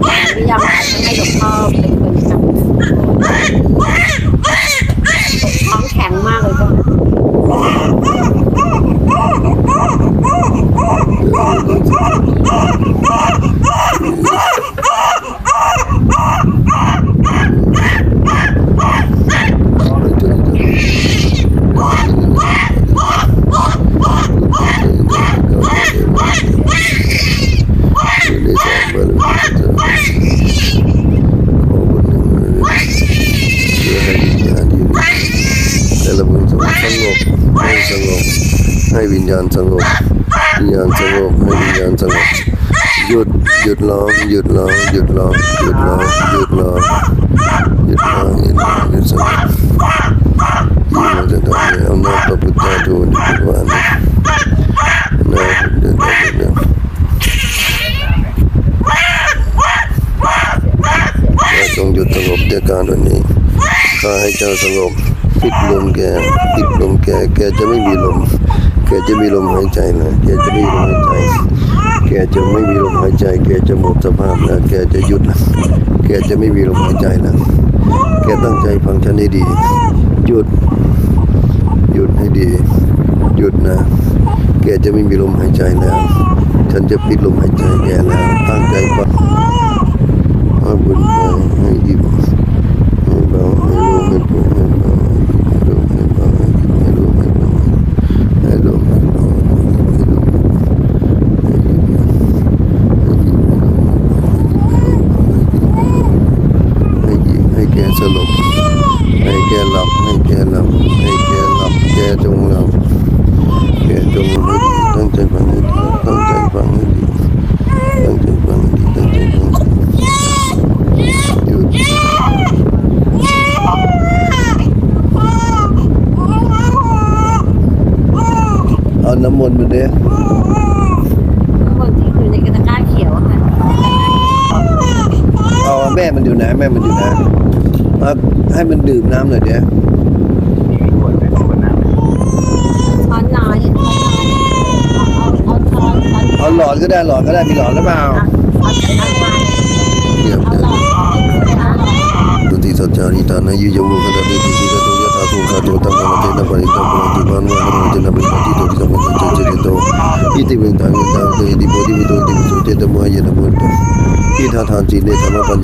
ไม่ยอมให้หลวงพ่อเป็นคนทำท้องแข็งมากเลยก็ ให้วิญญาณสงบวิญญาณสงบให้วิญญาณสงบหยุดหยุดร้องหยุดร้องหยุดร้องหยุดร้องหยุดร้องหยุดร้องหยุดร้องหยุดสงบยิ่งเราจะทำในอำนาจพระพุทธเจ้าในทุกวันนะเดินเดินเดินจงหยุดสงบด้วยการวันนี้ข้าให้เจ้าสงบปิดลมแกปิดลมแกแกจะไม่มีลม แกจะมีลมหายใจนะแกจะมีลมหายใจ แกจะไม่มีลมหายใจ แกจะหมดสภาพแล้วแกจะหยุดแล้วแกจะไม่มีลมหายใจแล้วแกตั้งใจฟังฉันให้ดี หยุด หยุดให้ดี หยุดนะ แกจะไม่มีลมหายใจแล้ว ฉันจะปิดลมหายใจแกแล้วตั้งใจฟังให้บุญให้อิ่มให้เบาให้โล่งให้โปร่งให้เบาให้โล่งให้เบาให้โล่งให้เบาให้โล่งให้เบาให้โล่ง ให้ยิงให้แกสลบให้แกหลับให้แกหลับให้แกหลับแกจงหลับแกจงให้ดีตั้งใจฟังให้ดีตั้งใจฟังให้ดีตั้งใจฟังให้ดีตั้งใจฟังให้ดีหยุดเอา น้ำมนต์มาเด้คนที่อยู่ในกระตะกร้าเขียวอะค่ะเอาแม่มันอยู่ไหนแม่มันอยู่ไหนเอาให้มันดื่มน้ำหน่อยเด้ช้อนน้อยช้อนน้อยเอาเอาช้อนช้อนเอาหลอดก็ได้หลอดก็ได้มีหลอดหรือเปล่าช้อนจากข้างล่างเยี่ยมเอาเลหลอยดออกเอาหลอดออกตุติสัจจาริตานายุยวุคตติติสิตโตยะถาภูคาโตตัมมะเจนะปริตัมปุติปานุวะนะเจนะปิปติโตติสัมปะเจ เจโตอิติเวตังเวตังเตอิติโพธิวิโตอิติวิสุเจตมะยะนะมุตโตอิทาทานจีเนธรรมปั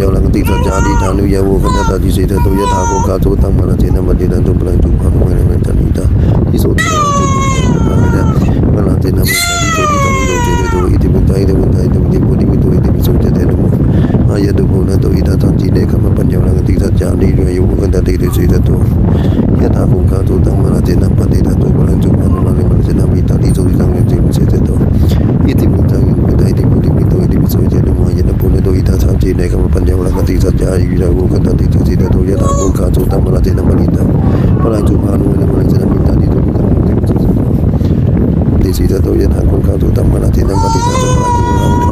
ay ginagukan natin ito sinatuyan ang kung kasultan mo natin ang balita. Maraming kumahalo mo naman sa naminta dito kita mo natin ito. Di sinatuyan ang kung kasultan mo natin ang balita. Maraming kumahalo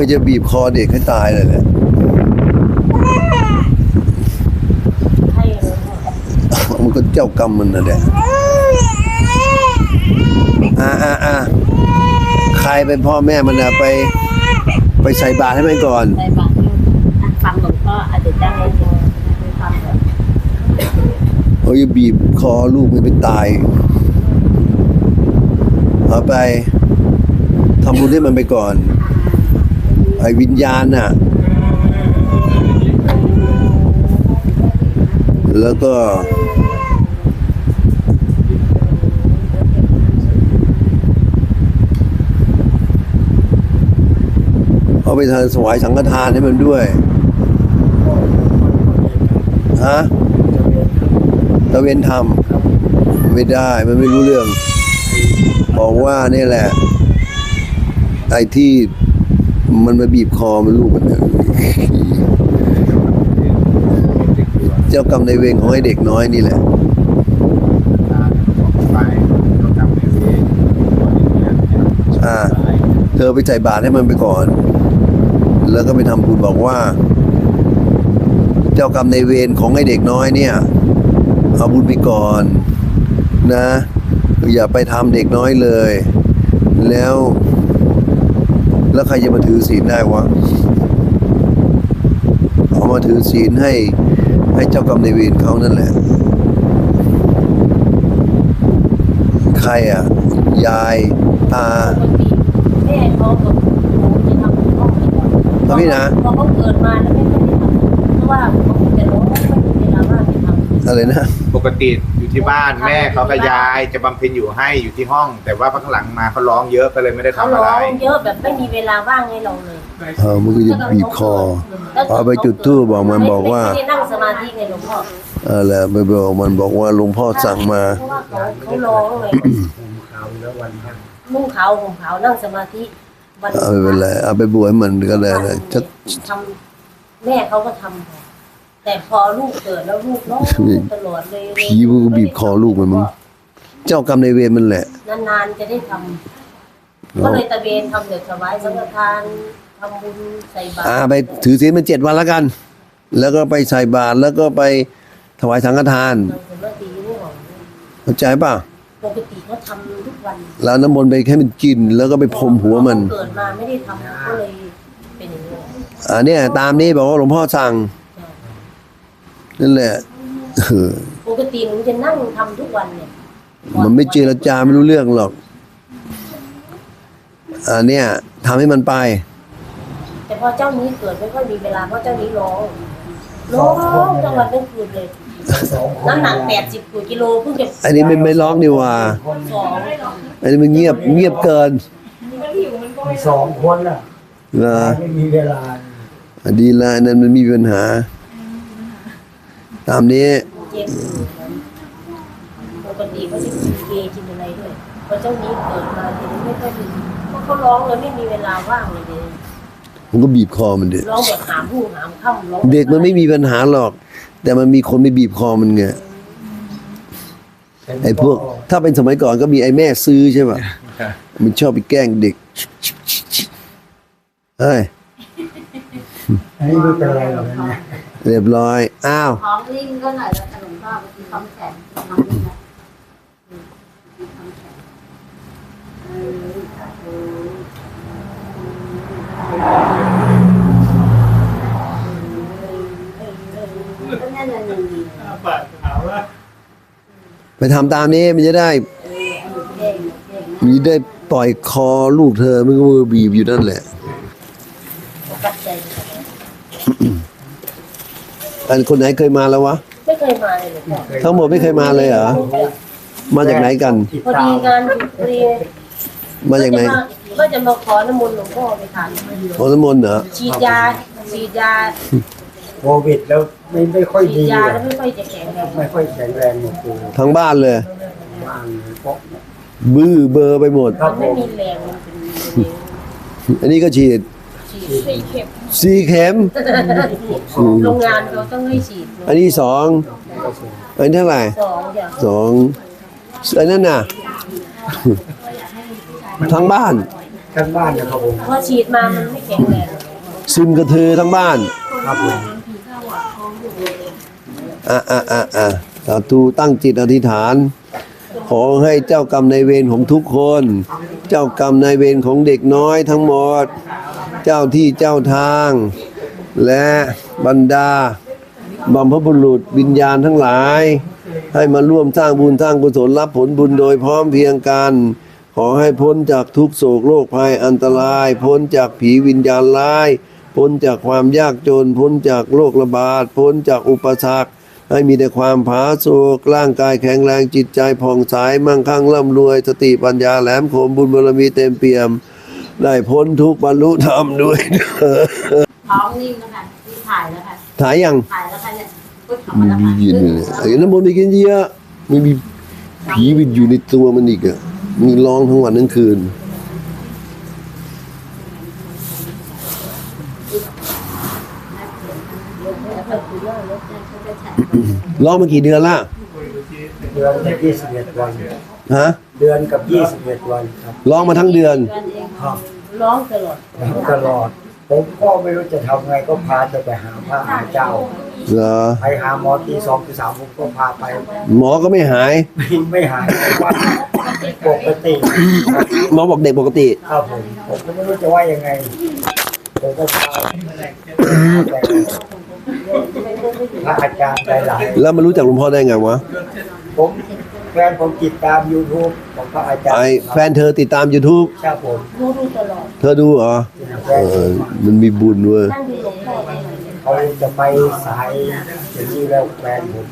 เอามือจะบีบคอเด็กให้ตายเลยแหละให้มันก็เจ้ากรรมมันนะแหละอ่าอ่าอ่าใครเป็นพ่อแม่มันนะไป ไปใส่บาตรให้มันก่อนในบาทฟังหลวงพ่ออาจจะได้ฟังแบบเขาจะบีบคอลูกมันไปตายเอาไปทำบุญให้มันไปก่อน ไอ้วิญญาณน่ะ แล้วก็ เอาไปทานถวายสังฆทานให้มันด้วย ฮะตะเวนทำไม่ได้ มันไม่รู้เรื่อง บอกว่านี่แหละ ไอ้ที่ มันมาบีบคอมันลูกมันเจ้ากรรมในเวรของไอ้เด็กน้อยนี่แหละอ่า เธอไปใส่บาตรให้มันไปก่อน แล้วก็ไปทำบุญบอกว่า เจ้ากรรมในเวรของไอ้เด็กน้อยเนี่ยเอาบุญไปก่อนนะ อย่าไปทำเด็กน้อยเลย แล้ว แล้วใครจะมาถือศีลได้วะเอามาถือศีลให้ให้เจ้ากรรมในายเวรเขานั่นแหละ ใครอะ ยายตาปกติแม่เขากับหนูจะทำห้องไปก่อนตอนนี้นะพอเขาเกิดมาแล้วไม่ค่อยได้ทำเพราะว่า อะไรนะ ปกติอยู่ที่บ้านแม่เขากับยายจะบำเพ็ญอยู่ให้อยู่ที่ห้อง แต่ว่าพักหลังมาเขาร้องเยอะก็เลยไม่ได้เขาทำอะไรร้องเยอะแบบไม่มีเวลาว่างให้เราเลยเออมันก็จะบีบคอเอาไปจุดธูปบอกมันบอกว่าไม่ได้นั่งสมาธิไงหลวงพ่อเออแหละไปบอกมันบอกว่าหลวงพ่อสั่งมาเพราะว่าเขาเขาร้องเลยนุ่งขาวห่มขาวนั่งสมาธิวันเอาไม่เป็นไรเอาไปบวชให้มันก็ได้เลยจะทำแม่เขาก็ทำค่ะ แต่พอลูกเกิดแล้วลูกร้องตลอดเลยผีมันก็บีบคอลูกมันมึงเจ้ากรรมในายเวรมันแหละ นานๆจะได้ทำก็เลยตะเวนทำเดือดถวายสังฆทานทำบุญใส่บาตรอ่าไปถือศีลมันเจ็ดวันแล้วกัน แล้วก็ไปใส่บาตรแล้วก็ไปถวายสังฆทานเราถือว่าดีนี่หรอเข้าใจป่ะปกติเขาทำทุกวันแล้วน้ำมนต์ไปให้มันกิน แล้วก็ไปพรมหัวมันเกิดมาไม่ได้ทำก็เลยเป็นอย่างนี้อ่าเนี่ยตามนี้บอกว่าหลวงพ่อสั่ง นั่นแหละเออปกติหนูจะนั่งทำทุกวันเนี่ยมันไม่เจรจาไม่รู้เรื่องหรอกอ่าเนี่ยทำให้มันไป แต่พอเจ้านี้เกิดไม่ค่อยมีเวลาเพราะเจ้านี้ร้องร้องจังวันทั้งคืนเลยน้ำหนักแปดสิบกว่ากิโลเพิ่งจะอันนี้ไม่ไม่ร้องดีว่าสองอันนี้มันเงียบเงียบเกินสองคนล่ะนะไม่มีเวลาอะดีละอันนั้นมันมีปัญหา ตามนี้เจ็บปกติเขาจะกินเกกินอะไรด้วยพอเจ้านี้เกิดมาทีนี้ไม่ค่อยมีเพราะเขาร้องเลยไม่มีเวลาว่างเลยเลยมันก็บีบคอมันเด็กร้องแบบหามผู้หามค่ำร้องเด็กมันไม่มีปัญหาหรอก แต่มันมีคนไปบีบคอมันไงไอ้พวก ถ้าเป็นสมัยก่อนก็มีไอ้แม่ซื้อใช่ป่ะมันชอบไปแกล้งเด็กเฮ้ยอันนี้ไม่เป็นไรหรอกนะ เรียบร้อย อ้าว ท้องริ่งก็หน่อยแล้วขนมพ่อไปกินท้องแข็งท้องริ่งนะอืมท้องแข็งเออสาธุก็นั่นน่ะหนึ่งดีไปทำตามนี้มันจะได้เออหนูเก่งเก่งนะมีได้ปล่อยคอลูกเธอมันก็มือบีบอยู่นั่นแหละปัจจัย อันคนไหนเคยมาแล้ววะ ไม่เคยมาเลยหลวงพ่อทั้งหมดไม่เคยมาเลยเหรอ มาจากไหนกัน พอดีงานพอดีมาจากไหนก็จะมาขอน้ำมนต์หลวงพ่อไปทานโอน้ำมนต์เหรอ ฉีดยาฉีดยาโควิดแล้วไม่ไม่ค่อยฉีดดียาอะแล้วไม่ค่อยจะแข็งแรงไม่ค่อยแข็งแรงหมดตัวทั้งบ้านเลย บ้านเพราะบื้อเบอร์ไปหมด ครัมับนผไม่มมีแรงมันเป็นอันนี้ก็ฉีด ฉีดสี่เข็มสี่เข็ม โรงงานเขาต้องให้ฉีดอันนี้สองอันนี้เท่าไหร่สองอย่างสองอันนั้นน่ะ ทั้งบ้านทั้งบ้านนะครับผมพอฉีดมามันไม่แข็งแรงซึมกระเทือทั้งบ้านครับผมอะอะอะอะสาธุตั้งจิตอธิษฐาน ขอให้เจ้ากรรมนายเวรของทุกคน เจ้ากรรมนายเวรของเด็กน้อยทั้งหมด เจ้าที่เจ้าทาง และบรรดาบัมพบุรุษวิญญาณทั้งหลาย ให้มาร่วมสร้างบุญสร้างกุศลรับผลบุญโดยพร้อมเพียงกัน ขอให้พ้นจากทุกโศกโรคภัยอันตราย พ้นจากผีวิญญาณร้าย พ้นจากความยากจน พ้นจากโรคระบาด พ้นจากอุปสรรคให้มีแต่ความผาสุกร่างกายแข็งแรงจิตใจผ่องใสมั่งคั่งร่ำรวย สติปัญญาแหลมคมบุญบารมีเต็มเปี่ยม ได้พ้นทุกข์บรรลุธรรมด้วยท้องนิ่มแล้วค่ะที่ถ่ายแล้วค่ะถ่ายยังถ่ายแล้วค่ะเนี่ยก็ทำมีมาแล้วมีค่ะเย็นเลยไอ้น้ำมนต์ไปกินเยอะไม่มีผีมันอยู่ในตัวมันอีกอะมีร้องทั้งวันทั้งคืนร้องมากี่เดือนละเดือนกับยี่สิบเอ็ดวันฮะ เดือนกับยี่สิบเอ็ดวันครับร้องมาทั้งเดือนครับร้องตลอดตลอด ผมก็ไม่รู้จะทำไงก็พาจะไปหาพระหาเจ้า เหรอ ไปหาหมอที่สองที่สามผมก็พาไป หมอก็ไม่หาย ไม่ไม่หายว่าปกติหมอบอกเด็กปกติ ครับผมผมก็ไม่รู้จะว่ายังไงผมก็พาไปพระอาจารย์หลายแล้วมารู้จักหลวงพ่อได้ไงวะๆผม แฟนผมติดตาม YouTube ของพระอาจารย์ไอแฟนเธอติดตาม YouTube ครับผมรู้ดูตลอดเธอดูเหรอแฟเอนผมอมันมีบุญเว้ย นั่งดูหลวงพ่อได้เลยเขาจะไปสายอย่างนี้แล้วแฟนผม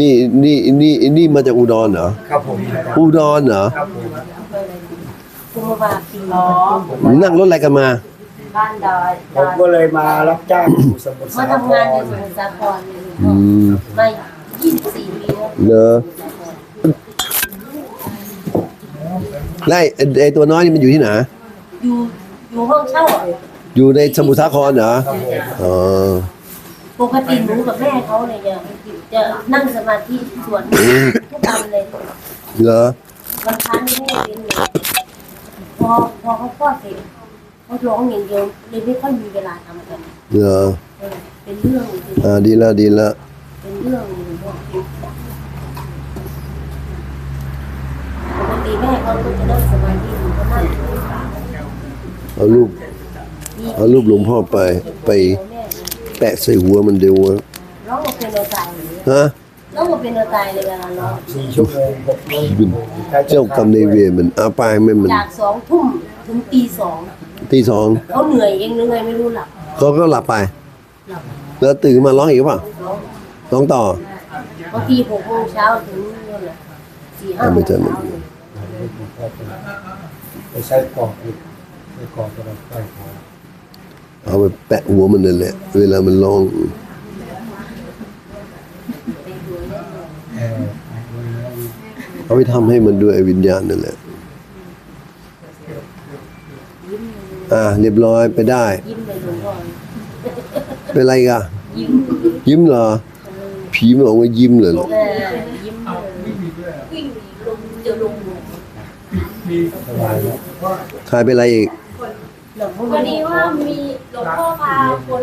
นี่นี่นี่นี่มาจากอุดรเหรอ ครับผมอุดรเหรอ ครับผมคุณมาบาปีอ๋อนั่งรถอะไรกันมา บ้านดอยผดอมยก็เลยมารับจ้างอยู่สมุทรมาสาคทำงานในรสมุทรสาครเลยอืมมา24ปีแล้ว เหรอ ไล่ไอ้ไอตัวน้อยนี่มันอยู่ที่ไหน อยู่อยู่ห้องเช่าอะอยู่ในสมุทรสาครเหรอครับผมอ๋อ ปกติหนูกับแม่เขาเนี่ยจะจะนั่งสมาธิสวดทุกวันเลยเหรอ วันพระนี่ไม่เป็นเลยพอพอเขาคลอดเสร็จเขาร้องอย่างเดียวเลยไม่ค่อยมีเวลาทำกันเหรอเออเป็นเรื่องจริงอ่าดีแล้วดีแล้วเป็นเรื่องเลยว่าปกติแม่เขาก็จะนั่งสมาธิอยู่ก็นั่งอยู่ในป่า เอารูป เอารูปหลวงพ่อไปไปแม่แปะใส่หัวมันเดียววะร้องมาเป็นเราตายเลยฮะร้องมาเป็นเราตายเลยเวลาร้องสี่ชั่วโมงหกโมงเป็นเจ้ากรรมในายเวรมันอาปายไม่มันจากสองทุ่มถึงตีสองตีสองเขาเหนื่อยเองหรือไงไม่รู้หลับเขาก็หลับไปหลับแล้วตื่นมาร้องอีกเปล่ะร้องร้องต่อบางทีหกโมงเช้าถึงนี่นแหละสี่ห้าโมงเช้าเลยไปใช้กรอก อีกใช้กรอกกระดาษไฟขอเอาไปแปะหัวมันนั่นแหละ เวลามันร้องเออเอาไปทำให้มันด้วยไอ้วิญญาณนั่นแหละ อ่า เรียบร้อยไปได้ยิ้มเลยหลวงพ่อเป็นไรกะยิ้มยิ้มเหรอ ผีมันออกมายิ้มเลยเหรอเออยิ้มเลยวิ่งหนีลงเจอลงหลวงสบายแล้วใครเป็นไรอีกหลวงพ่อ พอดีว่ามีหลวงพ่อพาคน